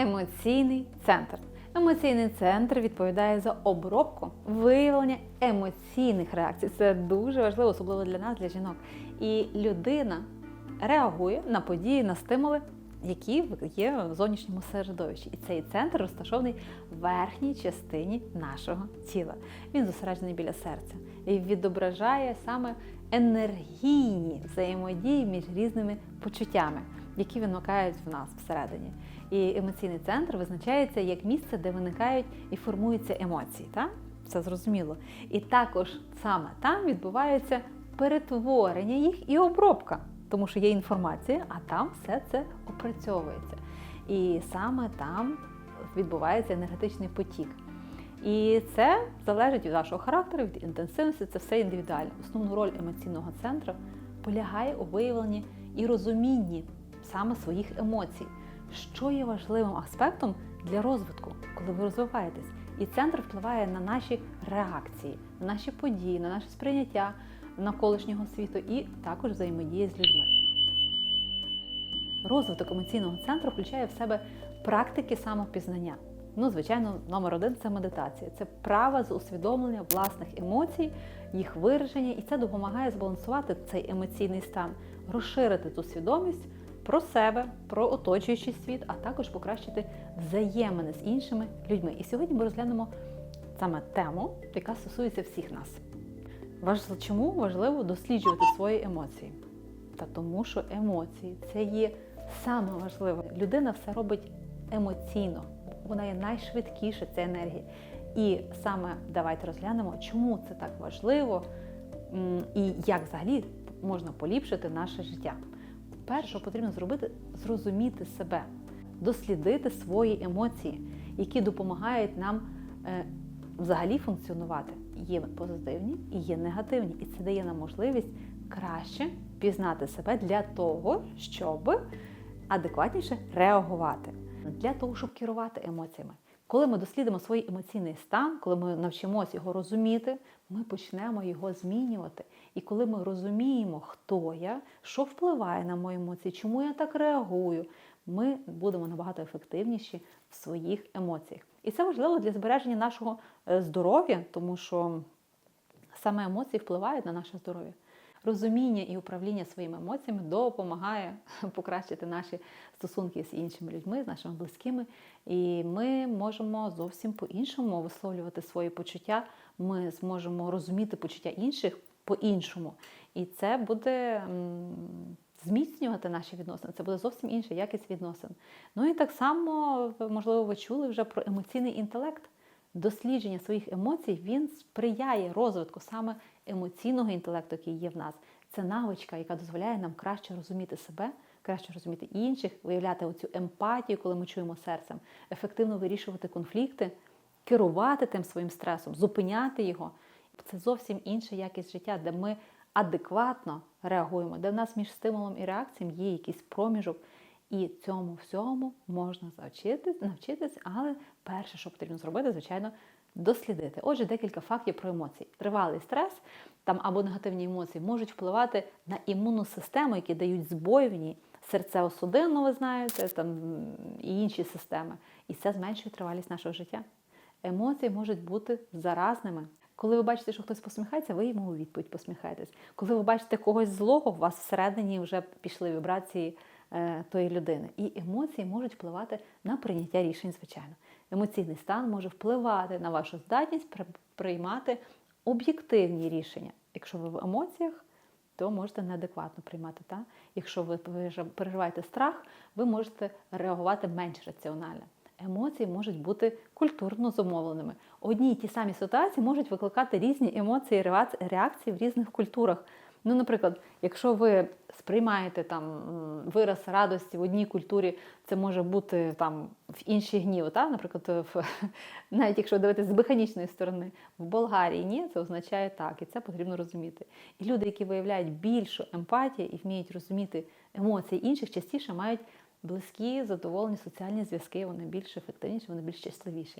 Емоційний центр. Емоційний центр відповідає за обробку виявлення емоційних реакцій. Це дуже важливо, особливо для нас, для жінок. І людина реагує на події, на стимули, які є в зовнішньому середовищі. І цей центр розташований в верхній частині нашого тіла. Він зосереджений біля серця і відображає саме енергійні взаємодії між різними почуттями, які виникають в нас всередині. І емоційний центр визначається як місце, де виникають і формуються емоції. Так? Це зрозуміло. І також саме там відбувається перетворення їх і обробка, тому що є інформація, а там все це опрацьовується. І саме там відбувається енергетичний потік. І це залежить від вашого характеру, від інтенсивності, це все індивідуально. Основну роль емоційного центру полягає у виявленні і розумінні саме своїх емоцій, що є важливим аспектом для розвитку, коли ви розвиваєтесь. І центр впливає на наші реакції, на наші події, на наше сприйняття навколишнього світу і також взаємодія з людьми. Розвиток емоційного центру включає в себе практики самопізнання. Ну, звичайно, номер один це медитація. Це право з усвідомлення власних емоцій, їх вираження, і це допомагає збалансувати цей емоційний стан, розширити ту свідомість про себе, про оточуючий світ, а також покращити взаємини з іншими людьми. І сьогодні ми розглянемо саме тему, яка стосується всіх нас. Чому важливо досліджувати свої емоції? Та тому, що емоції це є саме важливе. Людина все робить емоційно, вона є найшвидкіша, це енергія. І саме давайте розглянемо, чому це так важливо і як взагалі можна поліпшити наше життя. Перше, що потрібно зробити, зрозуміти себе, дослідити свої емоції, які допомагають нам е, взагалі функціонувати. Є позитивні і є негативні. І це дає нам можливість краще пізнати себе для того, щоб адекватніше реагувати, для того, щоб керувати емоціями. Коли ми дослідимо свій емоційний стан, коли ми навчимося його розуміти, ми почнемо його змінювати. І коли ми розуміємо, хто я, що впливає на мої емоції, чому я так реагую, ми будемо набагато ефективніші в своїх емоціях. І це важливо для збереження нашого е, здоров'я, тому що саме емоції впливають на наше здоров'я. Розуміння і управління своїми емоціями допомагає покращити наші стосунки з іншими людьми, з нашими близькими. І ми можемо зовсім по-іншому висловлювати свої почуття. Ми зможемо розуміти почуття інших по-іншому. І це буде зміцнювати наші відносини. Це буде зовсім інша якість відносин. Ну і так само, можливо, ви чули вже про емоційний інтелект. Дослідження своїх емоцій він сприяє розвитку саме емоційного інтелекту, який є в нас. Це навичка, яка дозволяє нам краще розуміти себе, краще розуміти інших, виявляти оцю емпатію, коли ми чуємо серцем, ефективно вирішувати конфлікти, керувати тим своїм стресом, зупиняти його. Це зовсім інша якість життя, де ми адекватно реагуємо, де в нас між стимулом і реакцією є якийсь проміжок. І цьому всьому можна навчитись, навчитись, але перше, що потрібно зробити, звичайно, дослідити. Отже, декілька фактів про емоції. Тривалий стрес там або негативні емоції можуть впливати на імунну систему, які дають збой в серцево-судинну, ви знаєте, там і інші системи. І це зменшує тривалість нашого життя. Емоції можуть бути заразними. Коли ви бачите, що хтось посміхається, ви йому у відповідь посміхаєтесь. Коли ви бачите когось злого, у вас всередині вже пішли вібрації тої людини. І емоції можуть впливати на прийняття рішень, звичайно. Емоційний стан може впливати на вашу здатність при- приймати об'єктивні рішення. Якщо ви в емоціях, то можете неадекватно приймати. Та? Якщо ви переживаєте страх, ви можете реагувати менш раціонально. Емоції можуть бути культурно зумовленими. Одні й ті самі ситуації можуть викликати різні емоції, реац- реакції в різних культурах. Ну, наприклад, якщо ви сприймаєте там вираз радості в одній культурі, це може бути там в іншій гнів, та? наприклад, в, навіть якщо дивитися з механічної сторони, в Болгарії ні, це означає так, і це потрібно розуміти. І люди, які виявляють більшу емпатію і вміють розуміти емоції інших, частіше мають близькі, задоволені соціальні зв'язки, вони більш ефективніші, вони більш щасливіші.